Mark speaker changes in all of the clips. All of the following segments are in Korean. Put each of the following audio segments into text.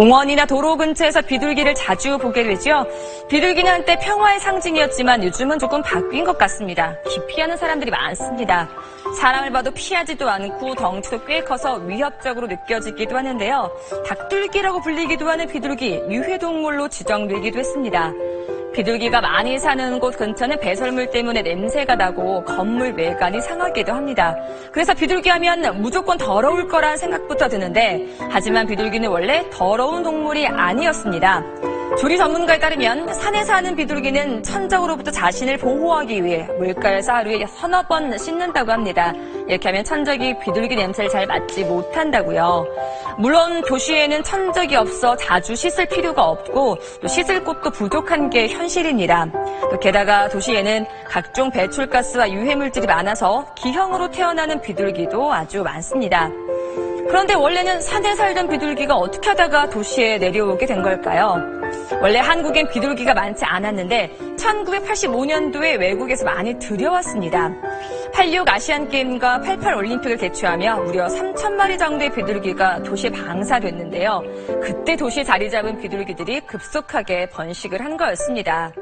Speaker 1: 공원이나 도로 근처에서 비둘기를 자주 보게 되죠. 비둘기는 한때 평화의 상징이었지만 요즘은 조금 바뀐 것 같습니다. 기피하는 사람들이 많습니다. 사람을 봐도 피하지도 않고 덩치도 꽤 커서 위협적으로 느껴지기도 하는데요. 닭둘기라고 불리기도 하는 비둘기 유해동물로 지정되기도 했습니다. 비둘기가 많이 사는 곳 근처는 배설물 때문에 냄새가 나고 건물 외관이 상하기도 합니다. 그래서 비둘기 하면 무조건 더러울 거란 생각부터 드는데 하지만 비둘기는 원래 더러운 동물이 아니었습니다. 조리 전문가에 따르면 산에 사는 비둘기는 천적으로부터 자신을 보호하기 위해 물가에서 하루에 서너 번 씻는다고 합니다. 이렇게 하면 천적이 비둘기 냄새를 잘 맡지 못한다고요. 물론 도시에는 천적이 없어 자주 씻을 필요가 없고 또 씻을 곳도 부족한 게 현실입니다. 또 게다가 도시에는 각종 배출가스와 유해물질이 많아서 기형으로 태어나는 비둘기도 아주 많습니다. 그런데 원래는 산에 살던 비둘기가 어떻게 하다가 도시에 내려오게 된 걸까요? 원래 한국엔 비둘기가 많지 않았는데 1985년도에 외국에서 많이 들여왔습니다. 86 아시안게임과 88 올림픽을 개최하며 무려 3천 마리 정도의 비둘기가 도시에 방사됐는데요. 그때 도시에 자리 잡은 비둘기들이 급속하게 번식을 한 거였습니다.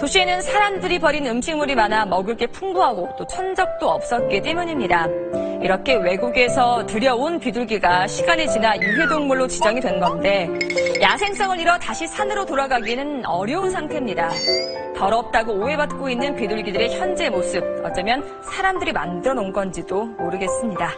Speaker 1: 도시에는 사람들이 버린 음식물이 많아 먹을 게 풍부하고 또 천적도 없었기 때문입니다. 이렇게 외국에서 들여온 비둘기가 시간이 지나 유해동물로 지정이 된 건데 야생성을 잃어 다시 산으로 돌아가기는 어려운 상태입니다. 더럽다고 오해받고 있는 비둘기들의 현재 모습 어쩌면 사람들이 만들어 놓은 건지도 모르겠습니다.